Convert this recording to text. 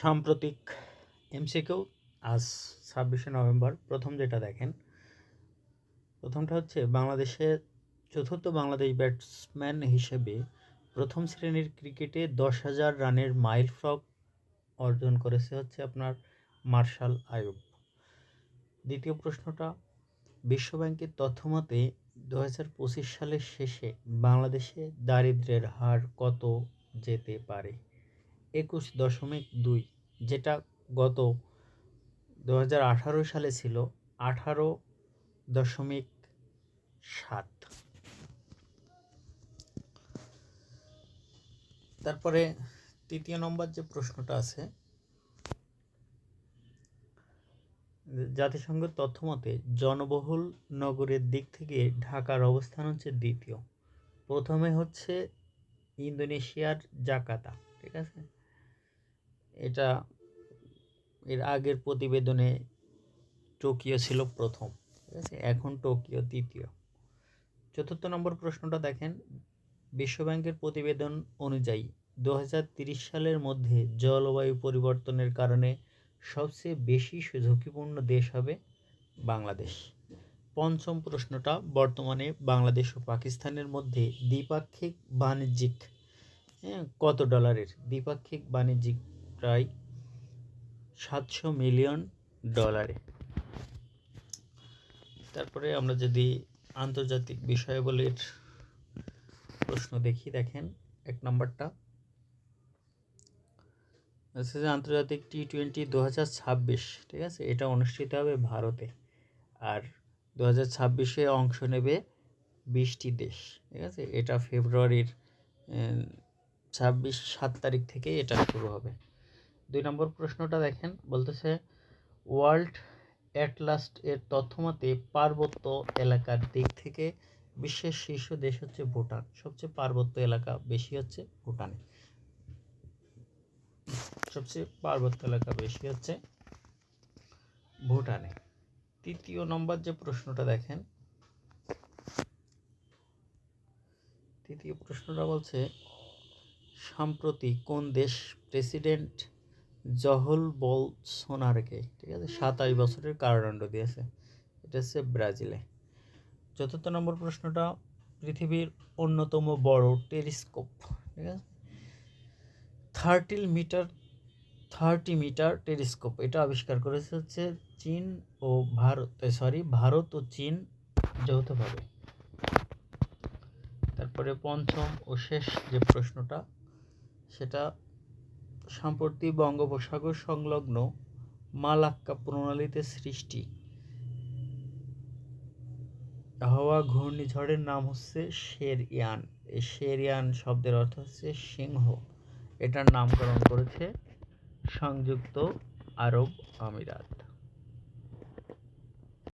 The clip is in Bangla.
সাম্প্রতিক এমসিকিউ আজ ছাব্বিশে নভেম্বর, প্রথম যেটা দেখেন, প্রথমটা হচ্ছে বাংলাদেশের চতুর্থ বাংলাদেশ ব্যাটসম্যান হিসেবে প্রথম শ্রেণির ক্রিকেটে দশ হাজার রানের মাইল ফ্রক অর্জন করেছে হচ্ছে আপনার মার্শাল আয়ুব। দ্বিতীয় প্রশ্নটা, বিশ্বব্যাংকের তথ্য মতে দু হাজার পঁচিশ সালের শেষে বাংলাদেশে দারিদ্র্যের হার কত যেতে পারে? একুশ দশমিক দুই, যেটা গত দু হাজার আঠারো সালে ছিল আঠারো দশমিক সাত। তারপরে তৃতীয় নম্বর যে প্রশ্নটা আছে, জাতিসংঘ তথ্য মতে জনবহুল নগরের দিক থেকে ঢাকার অবস্থান হচ্ছে দ্বিতীয়। প্রথমে হচ্ছে ইন্দোনেশিয়ার জাকাতা ঠিক আছে? এটা এর আগের প্রতিবেদনে টোকিও ছিল প্রথম। ঠিক আছে? এখন টোকিও তৃতীয়। চতুর্থ নম্বর প্রশ্নটা দেখেন। বিশ্বব্যাংকের প্রতিবেদন অনুযায়ী দু সালের মধ্যে জলবায়ু পরিবর্তনের কারণে সবচেয়ে বেশি ঝুঁকিপূর্ণ দেশ হবে বাংলাদেশ। পঞ্চম প্রশ্নটা, বর্তমানে বাংলাদেশ ও পাকিস্তানের মধ্যে দ্বিপাক্ষিক বাণিজ্যিক হ্যাঁ কত ডলারের দ্বিপাক্ষিক বাণিজ্যিক প্রায় সাতশো মিলিয়ন ডলারে। তারপরে আমরা যদি আন্তর্জাতিক বিষয়াবলীর প্রশ্ন দেখি, দেখেন এক নম্বরটা। আন্তর্জাতিক টি টোয়েন্টি দু হাজার ছাব্বিশ, ঠিক আছে? এটা অনুষ্ঠিত হবে ভারতে। আর দু হাজার ছাব্বিশে অংশ নেবে বিশটি দেশ, ঠিক আছে? এটা ফেব্রুয়ারির ছাব্বিশ সাত তারিখ থেকে এটা শুরু হবে। দুই নম্বর প্রশ্নটা দেখেন, বলতেছে, ওয়ার্ল্ড অ্যাটলাস্ট এর তথ্যমতে পার্বত্য এলাকার দিক থেকে বিশ্বের শীর্ষ দেশ হচ্ছে ভুটান। সবচেয়ে পার্বত্য এলাকা বেশি হচ্ছে ভুটানে। সবচেয়ে পার্বত্য এলাকা বেশি হচ্ছে ভুটানে। তৃতীয় নম্বর যে প্রশ্নটা দেখেন, তৃতীয় প্রশ্নটা বলছে, সম্প্রতি কোন দেশ প্রেসিডেন্ট জহল বল সোনারকে ঠিক আছে? সাতাশ বছরের কারাদণ্ড দিয়েছে। এটা হচ্ছে ব্রাজিলে। চতুর্থ নম্বর প্রশ্নটা, পৃথিবীর অন্যতম বড় টেলিস্কোপ, ঠিক আছে? Thirty metre thirty metre telescope, এটা আবিষ্কার করেছে হচ্ছে চীন ও ভারত সরি, ভারত ও চীন যৌথভাবে। তারপরে পঞ্চম ও শেষ যে প্রশ্নটা, সেটা সম্প্রতি বঙ্গোপসাগর সংলগ্ন মালাক্কা প্রণালীতে সৃষ্টি। হাওয়া ঘূর্ণিঝড়ের নাম হচ্ছে শের ইয়ান এই শেরিয়ান শব্দের অর্থ হচ্ছে সিংহ। এটার নামকরণ করেছে সংযুক্ত আরব আমিরাত।